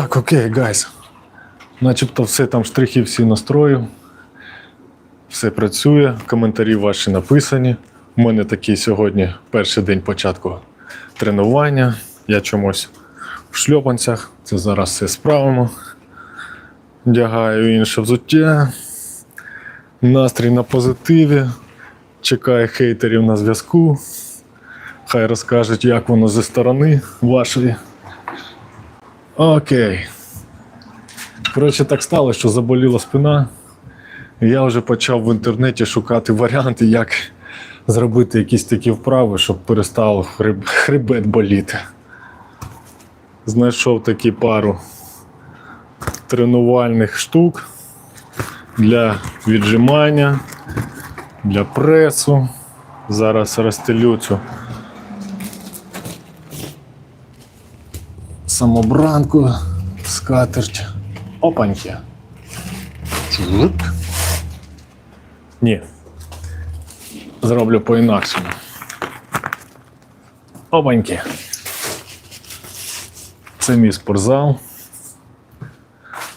Так, окей, гайс. Начебто все там штрихи всі настрою. Все працює, коментарі ваші написані. У мене такий сьогодні перший день початку тренування. Я чомусь в шльопанцях. Це зараз все справимо. Вдягаю інше взуття. Настрій на позитиві. Чекаю хейтерів на зв'язку. Хай розкажуть, як воно зі сторони вашої. Окей. Коротше, так стало, що заболіла спина. Я вже почав в інтернеті шукати варіанти, як зробити якісь такі вправи, щоб перестав хреб... хребет боліти. Знайшов такі пару тренувальних штук для віджимання, для пресу. Зараз розстелю цю самобранку, скатерть. Опаньки. Чук. Ні. Зроблю по-інакшому. Опаньки. Це мій спортзал.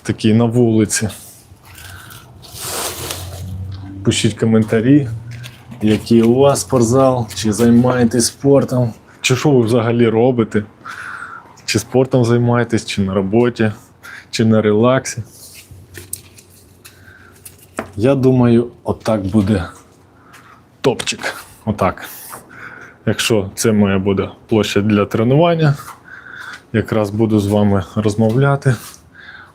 Такий на вулиці. Пишіть коментарі, який у вас спортзал, чи займаєтесь спортом, чи що ви взагалі робите. Чи спортом займаєтесь, чи на роботі, чи на релаксі. Я думаю, отак буде топчик. Отак. Якщо це моя буде площа для тренування, якраз буду з вами розмовляти,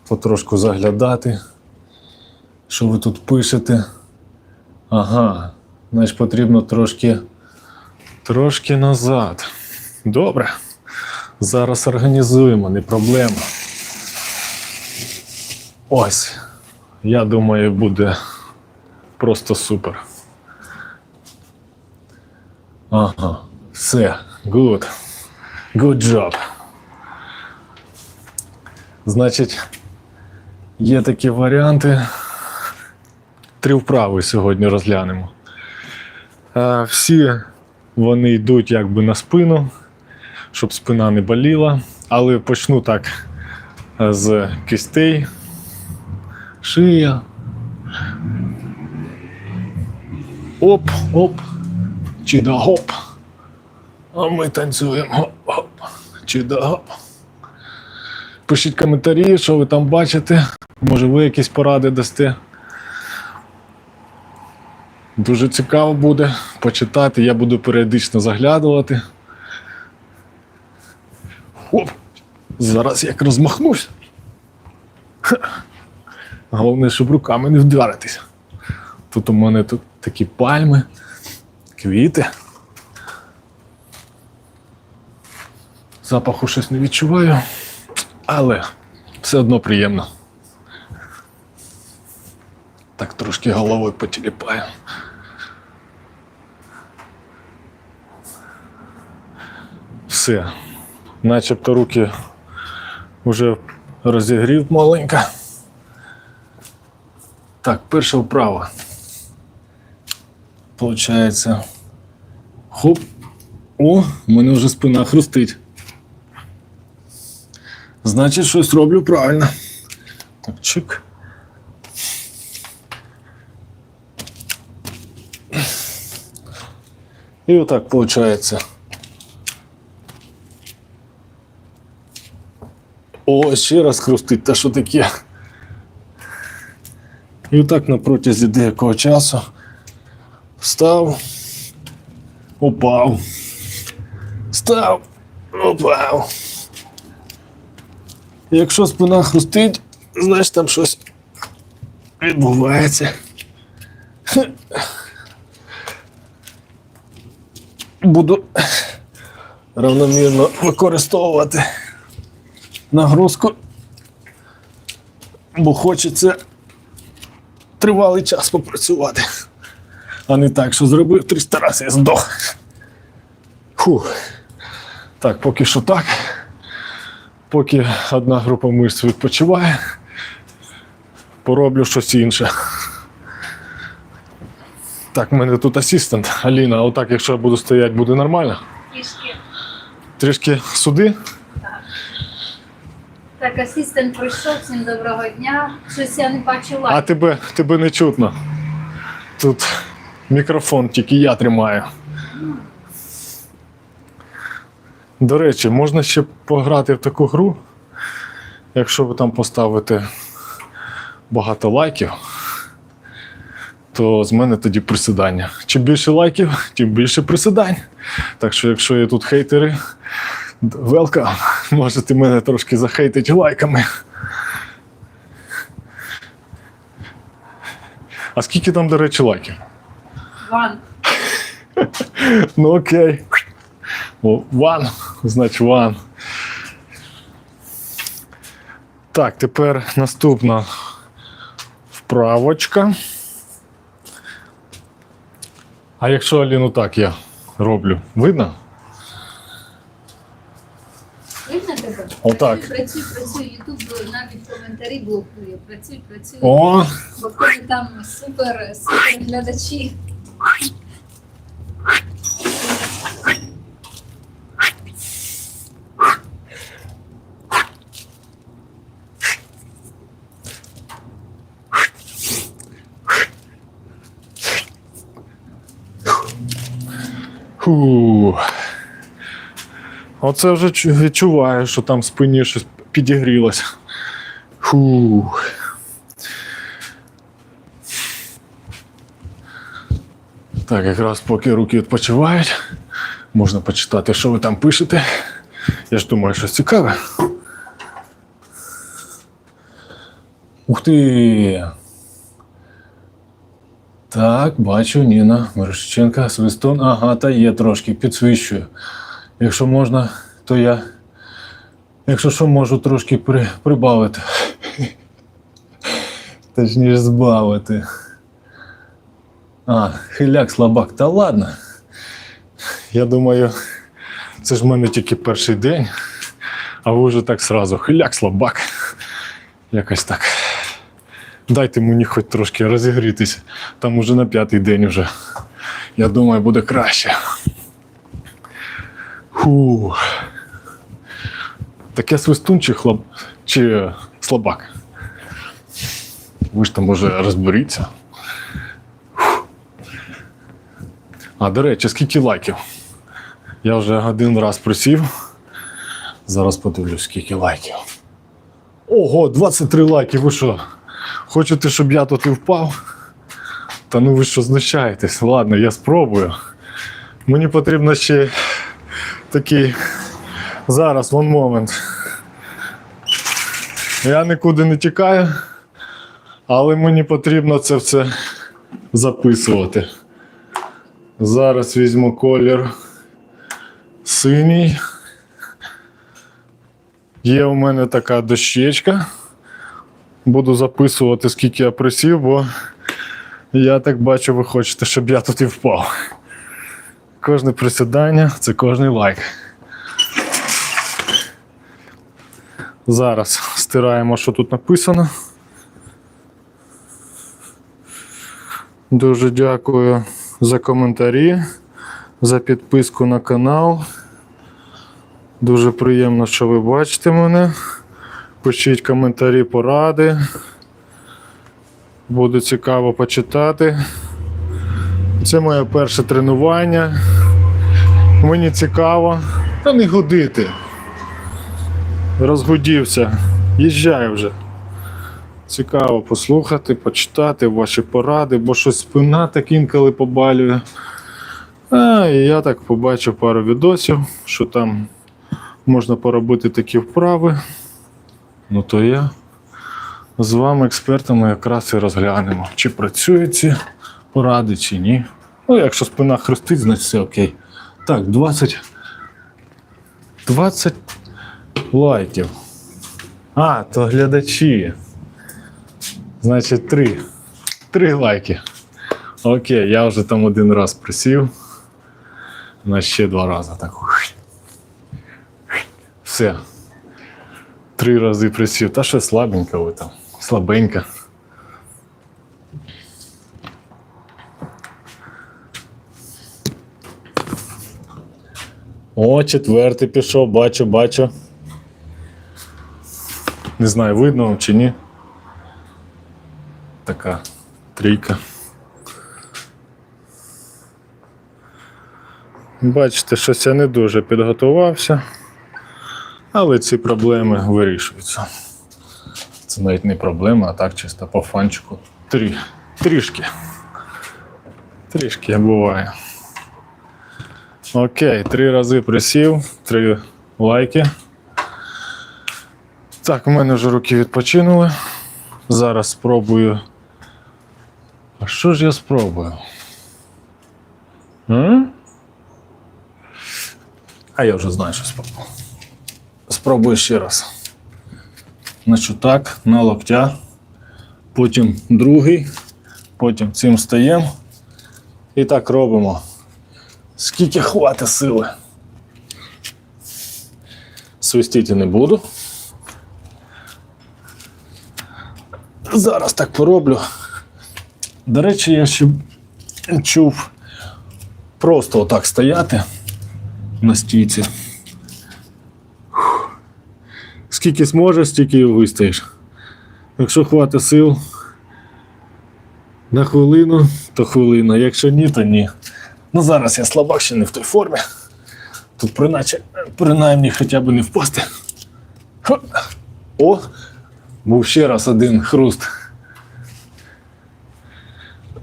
потрошку заглядати, що ви тут пишете. Ага, значить потрібно трошки, трошки назад. Добре. Зараз організуємо, не проблема. Ось. Я думаю, буде просто супер. Ага, все, good. Good job. Значить, є такі варіанти. Три вправи сьогодні розглянемо. Е, Всі вони йдуть якби на спину щоб спина не боліла. Але почну так е, з кистей, шия. Оп, оп, чида гоп. А ми танцюємо. Гоп, гоп, чида гоп. Пишіть коментарі, що ви там бачите. Може, ви якісь поради дасте. Дуже цікаво буде почитати. Я буду періодично заглядувати. Оп! Зараз як розмахнусь. Головне, щоб руками не вдаритися. Тут у мене тут такі пальми, квіти. Запаху щось не відчуваю, але все одно приємно. Так трошки головою потіліпаю. Все начебто руки вже розігрів маленько. Так, перша вправа. Получається. Хоп. О, в мене вже спина хрустить. Значить, щось роблю правильно. Так, чик. І отак виходить. О, ще раз хрустить, та що таке. І отак на протязі деякого часу встав, упав, став, упав. Якщо спина хрустить, значить там щось відбувається. Буду равномірно використовувати нагрузку, бо хочеться тривалий час попрацювати, а не так, що зробив 300 разів і здох. Фух. Так, поки що так. Поки одна група мишць відпочиває, пороблю щось інше. Так, в мене тут асистент Аліна, отак, якщо я буду стояти, буде нормально? Трішки. Трішки сюди. Так, асистент прийшов, всім доброго дня. Щось я не бачу А тебе, тебе не чутно. Тут мікрофон тільки я тримаю. До речі, можна ще пограти в таку гру, якщо ви там поставите багато лайків, то з мене тоді присідання. Чим більше лайків, тим більше присідань. Так що, якщо є тут хейтери, велкам, можете мене трошки захейтити лайками. А скільки там, до речі, лайків? Ван. Ну окей. Ван, значить ван. Так, тепер наступна вправочка. А якщо Аліну так я роблю? Видно тебе? Отак. Працюй, працюй. Ютуб навіть коментарі блокує. Працюй, працюй. О! Бо тебе там супер, супер глядачі. Фу. Оце вже відчуваю, що там в спині щось підігрілося. Фу. Так, якраз поки руки відпочивають, можна почитати, що ви там пишете. Я ж думаю, щось цікаве. Ух ти! Так, бачу, Ніна Мирошченка, свистун. Ага, та є трошки, підсвищую. Якщо можна, то я. Якщо що, можу трошки при, прибавити. Точніше, збавити. А, хиляк слабак, та ладно. Я думаю, це ж в мене тільки перший день, а ви вже так сразу. Хиляк слабак. Якось так. Дайте мені хоч трошки розігрітися. Там уже на п'ятий день вже. Я думаю, буде краще. Фу. Таке свистун чи, хлоп... чи слабак? Ви ж там може розберіться. А, до речі, скільки лайків? Я вже один раз присів. Зараз подивлюсь, скільки лайків. Ого, 23 лайки, ви що? Хочете, щоб я тут і впав? Та ну ви що знущаєтесь? Ладно, я спробую. Мені потрібно ще такий. Зараз, one moment. Я нікуди не тікаю, але мені потрібно це все записувати. Зараз візьму колір синій. Є у мене така дощечка буду записувати, скільки я присів, бо я так бачу, ви хочете, щоб я тут і впав. Кожне присідання це кожний лайк. Зараз стираємо, що тут написано. Дуже дякую за коментарі, за підписку на канал. Дуже приємно, що ви бачите мене. Пишіть коментарі, поради. Буде цікаво почитати. Це моє перше тренування. Мені цікаво. Та не гудити. Розгудівся. Їжджаю вже. Цікаво послухати, почитати ваші поради, бо щось спина так інколи побалює. А, і я так побачив пару відосів, що там можна поробити такі вправи. Ну то я з вами, експертами, якраз і розглянемо, чи працюють ці поради, чи ні. Ну, якщо спина хрустить, значить все окей. Так, 20. 20 лайків. А, то глядачі. Значить, 3. 3 лайки. Окей, я вже там один раз присів. На ще два рази. Так. Все. Три рази присів. Та ще слабенько ви там. Слабенько. О, четвертий пішов, бачу, бачу. Не знаю, видно вам чи ні. Така трійка. Бачите, щось я не дуже підготувався, але ці проблеми вирішуються. Це навіть не проблема, а так чисто по фанчику. Трі... Трішки. Трішки буває. Окей, три рази присів, три лайки. Так, у мене вже руки відпочинули. Зараз спробую. А що ж я спробую? М? А я вже знаю, що спробую. Спробую ще раз. Значить так, на локтя, потім другий, потім цим стаємо. І так робимо. Скільки хватить сили. Свистіти не буду. Зараз так пороблю. До речі, я ще чув просто отак стояти на стійці. Скільки зможеш, стільки і вистоїш. Якщо хватить сил на хвилину, то хвилина. Якщо ні, то ні. Ну зараз я слабак ще не в той формі. Тут приначе, принаймні хоча б не впасти. О! Був ще раз один хруст.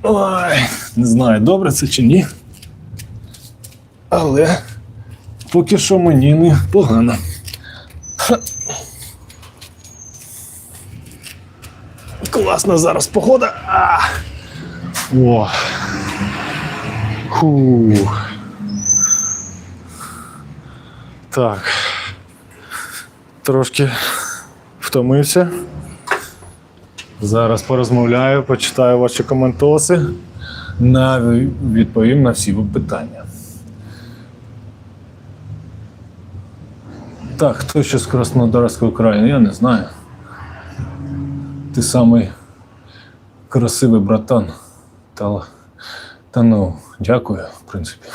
Ой, не знаю, добре це чи ні. Але поки що мені не погано. Класна зараз погода. А. О. Фух. Так. Трошки втомився. Зараз порозмовляю, почитаю ваші коментоси. На відповім на всі питання. Так, хто ще з Краснодарського краю? Я не знаю. Ти самий красивий братан. Та, та ну, дякую, в принципі.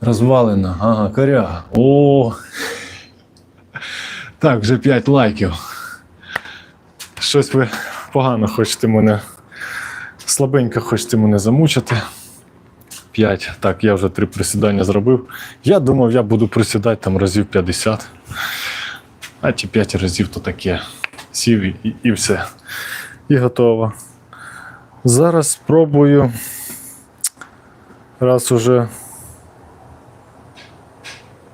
Розвалена, ага, коряга. О. Так, вже 5 лайків. Щось ви погано хочете мене. Слабенько хочете мене замучити. 5. Так, я вже три присідання зробив. Я думав, я буду присідати там разів 50. А ті 5 разів то таке. Сів і, і, і все. І готово. Зараз спробую. Раз уже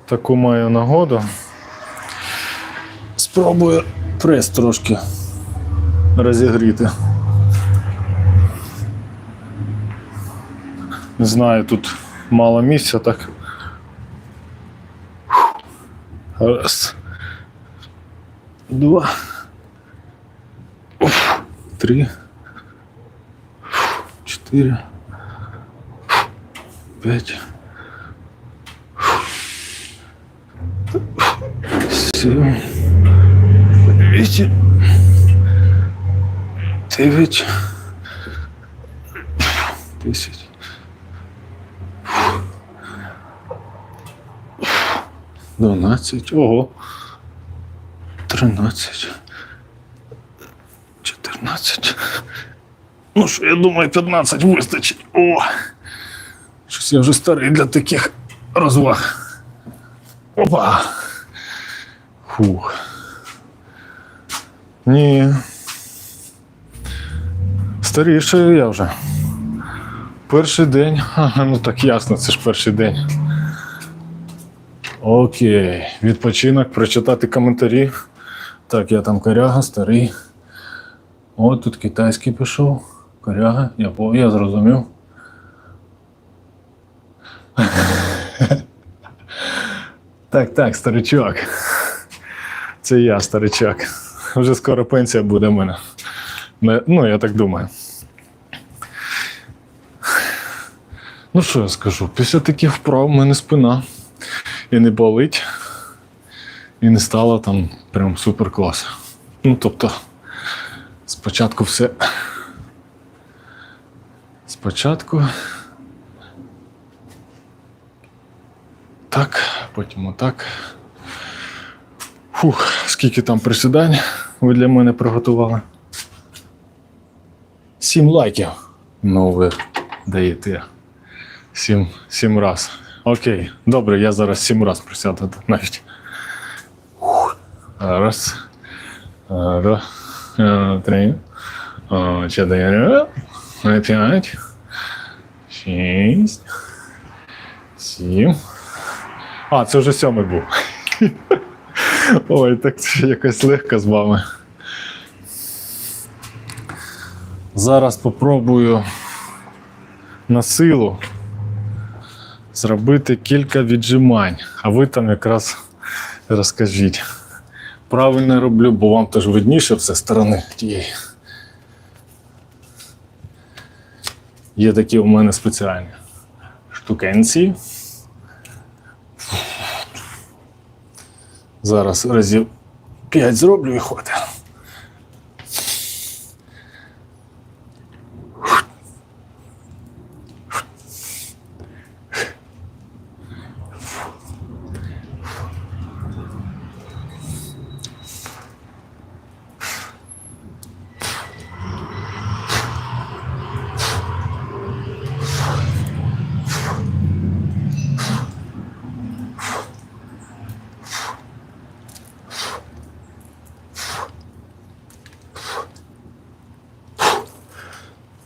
таку маю нагоду. Спробую прес трошки розігріти. Не знаю, тут мало місця, так. Раз. Два. Три. Чотири. П'ять. Сім. Вісім. Дев'ять. Десять. Дванадцять. Ого. Тринадцять. Чотирнадцять. Ну що, я думаю, 15 вистачить. О! Щось я вже старий для таких розваг. Опа! Фух. Ні. Старішаю я вже. Перший день. Ага, ну так ясно, це ж перший день. Окей, відпочинок, прочитати коментарі. Так, я там коряга, старий. О, тут китайський пішов. Коряга, я, я зрозумів. Так, так, старичок. Це я, старичок. Вже скоро пенсія буде в мене. Ну, я так думаю. Ну, що я скажу? Після таких вправ в мене спина і не болить, і не стало там прям супер клас. Ну, тобто, спочатку все. Спочатку. Так, потім отак. Фух, скільки там присідань ви для мене приготували? Сім лайків. Ну, ви даєте. Сім, сім раз. Окей, добре, я зараз сім раз присяду навіть. Раз. Два. е, Три. е, Чотири. е, П'ять. Шість. Сім. А, це вже сьомий був. Ой, так це якось легко з вами. Зараз попробую на силу зробити кілька віджимань, а ви там якраз розкажіть. Правильно роблю, бо вам теж видніше все сторони тієї. Є такі у мене спеціальні штукенці. Зараз разів 5 зроблю і хватить.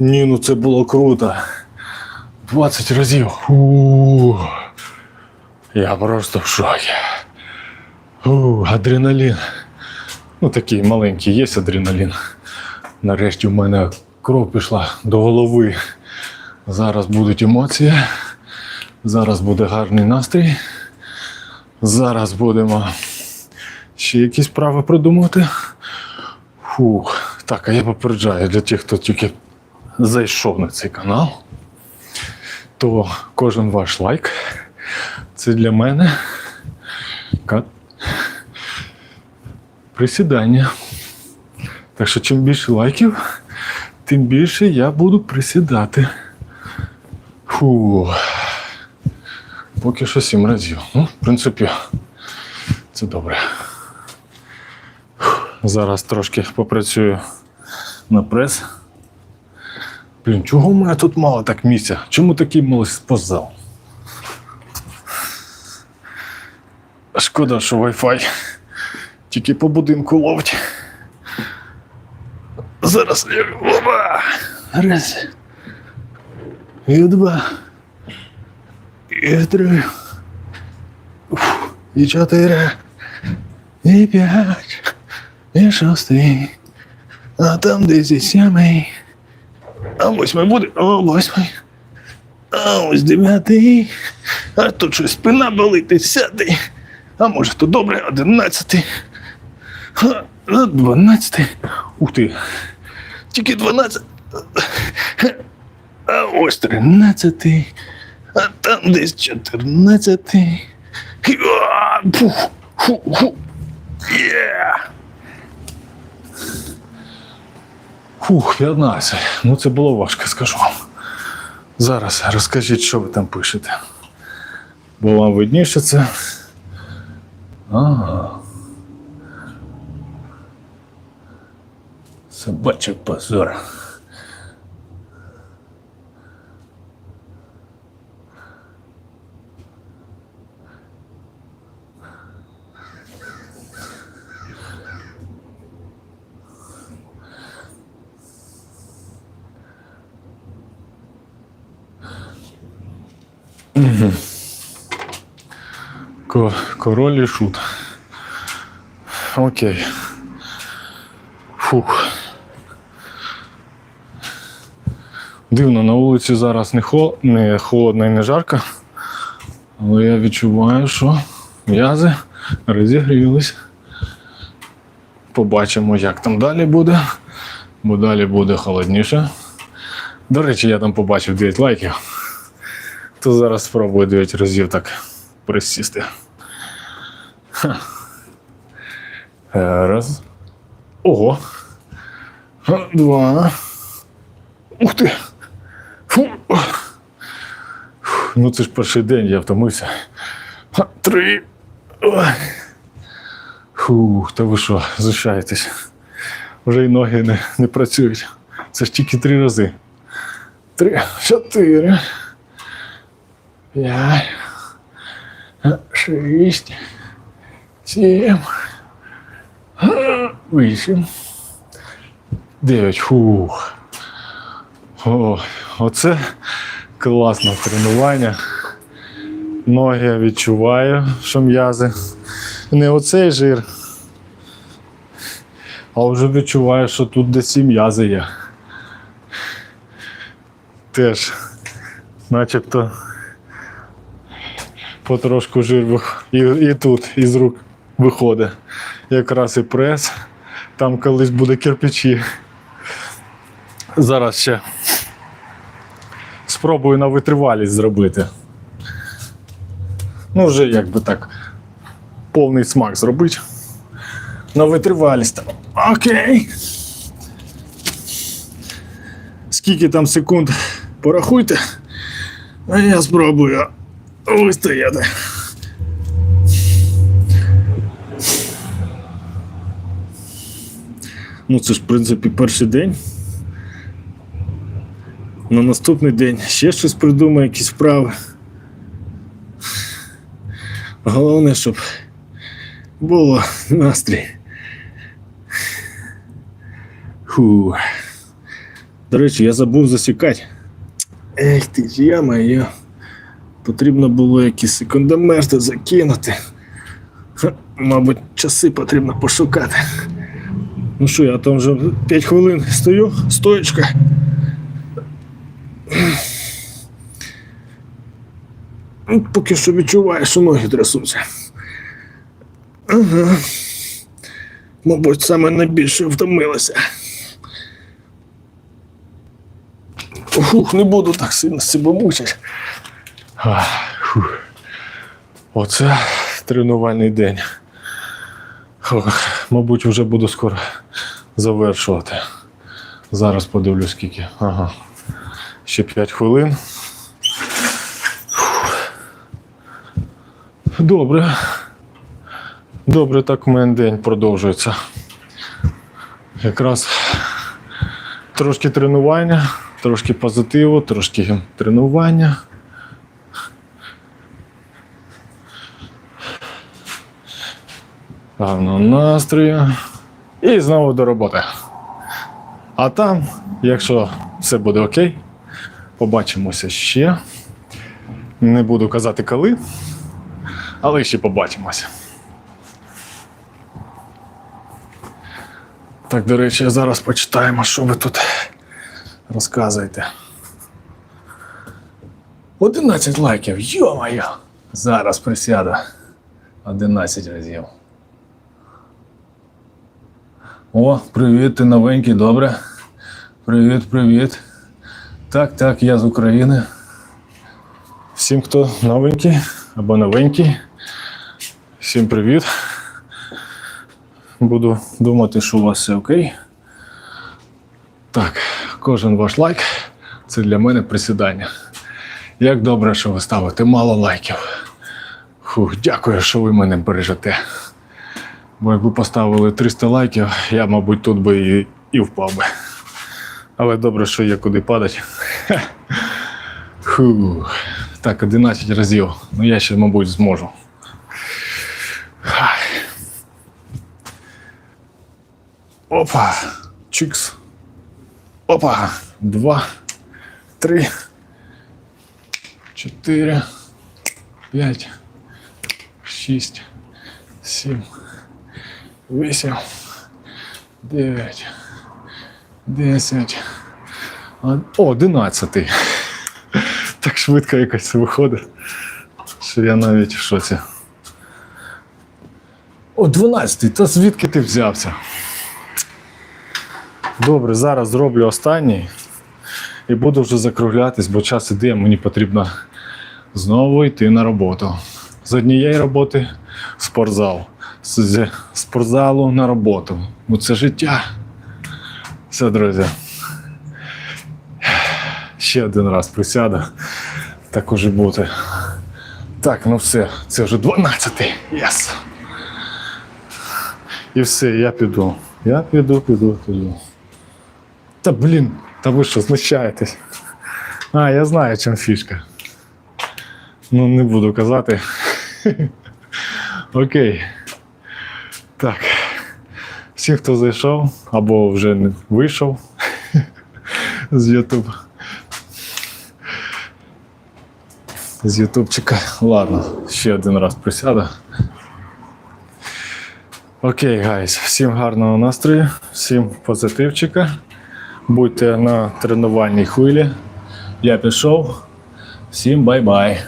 Ні, ну це було круто. 20 разів. Фу. Я просто в шокі. Фу, адреналін. Ну, такий маленький є адреналін. Нарешті в мене кров пішла до голови. Зараз будуть емоції. Зараз буде гарний настрій. Зараз будемо ще якісь справи придумати. Фух. Так, а я попереджаю для тих, хто тільки зайшов на цей канал, то кожен ваш лайк це для мене присідання. Так що чим більше лайків, тим більше я буду присідати. Фу. Поки що сім разів. Ну, в принципі, це добре. Зараз трошки попрацюю на прес. Блін, чого в мене тут мало так місця? Чому такий малий спортзал? Шкода, що Wi-Fi тільки по будинку ловить. Зараз я. Опа! Раз. І два. І три. І чотири. І п'ять. І шостий. А там десь і сьомий. А восьмий буде, о, восьмий. А ось дев'ятий. А тут щось спина болить, десятий. А може то добре, одинадцятий. А, а, дванадцятий. Ух ти. Тільки дванадцять. А ось тринадцятий. А там десь чотирнадцятий. А, фу, фу. Є. Фух, 15. Ну це було важко, скажу вам. Зараз розкажіть, що ви там пишете. Бо вам видніше це. Ага. Собачий позор. Король і шут. Окей. Фух. Дивно, на вулиці зараз не, хо... не холодно і не жарко. Але я відчуваю, що м'язи розігрілись. Побачимо, як там далі буде. Бо далі буде холодніше. До речі, я там побачив 9 лайків. То зараз спробую 9 разів так присісти. Ха. Е, Раз. Ого. Два. Ух ти. Фу. Фу, Ну це ж перший день, я втомився. Три. Фух, та ви що, зустрічаєтесь. Вже й ноги не, не працюють. Це ж тільки три рази. Три, чотири. П'ять. Шість. Сім. Вісім. Дев'ять. Фух. О, оце класне тренування. Ноги я відчуваю, що м'язи. Не оцей жир. А вже відчуваю, що тут десь і м'язи є. Теж, начебто, потрошку жир і, і тут із рук виходить. Якраз і прес. Там колись буде кирпичі. Зараз ще спробую на витривалість зробити. Ну, вже якби так повний смак зробити. На витривалість там. Окей. Скільки там секунд порахуйте, а я спробую вистояти. Ну, це ж, в принципі, перший день. На наступний день ще щось придумаю, якісь вправи. Головне, щоб було настрій. Фу. До речі, я забув засікати. Ех ти ж я моя. Потрібно було якісь секундомерти закинути. Мабуть, часи потрібно пошукати. Ну що, я там вже 5 хвилин стою, стоечка. Ну, Поки що відчуваю, що ноги трясуться. Ага. Мабуть, саме найбільше втомилася. Фух, не буду так сильно себе мучити. Фух. Оце тренувальний день. Ох, мабуть, вже буду скоро завершувати. Зараз подивлюсь, скільки. Ага. Ще 5 хвилин. Добре. Добре, так у мене день продовжується. Якраз трошки тренування, трошки позитиву, трошки тренування. Гарного настрою. І знову до роботи. А там, якщо все буде окей, побачимося ще. Не буду казати коли, але ще побачимося. Так, до речі, зараз почитаємо, що ви тут розказуєте. 11 лайків, йо-моє! Зараз присяду. 11 разів. О, привіт, ти новенький, добре. Привіт, привіт. Так, так, я з України. Всім, хто новенький або новенький. Всім привіт. Буду думати, що у вас все окей. Так, кожен ваш лайк це для мене присідання. Як добре, що ви ставите мало лайків. Фух, дякую, що ви мене бережете. Бо якби поставили 300 лайків, я, мабуть, тут би і, і впав би. Але добре, що є куди падати. Фух. Так, 11 разів. Ну я ще, мабуть, зможу. Опа. Чикс. Опа. Два. Три. Чотири. П'ять. Шість. Сім. Вісім. Дев'ять. Десять. О, одинадцятий. Так швидко якось виходить, що я навіть в шоці. О, 12, та звідки ти взявся? Добре, зараз зроблю останній і буду вже закруглятись, бо час іде, мені потрібно знову йти на роботу. З однієї роботи в спортзал, з спортзалу на роботу. Бо це життя. Все, друзі. Ще один раз присяду. Так уже бути. Так, ну все, це вже 12. Єс. І все, я піду. Я піду, піду, піду. Та блін, та ви що, знущаєтесь? А, я знаю, чим фішка. Ну, не буду казати. Окей. Так. Всі, хто зайшов або вже не вийшов з YouTube. З Ютубчика. Ладно, ще один раз присяду. Окей, гайс, всім гарного настрою, всім позитивчика. Будьте на тренувальній хвилі. Я пішов. Всім бай-бай.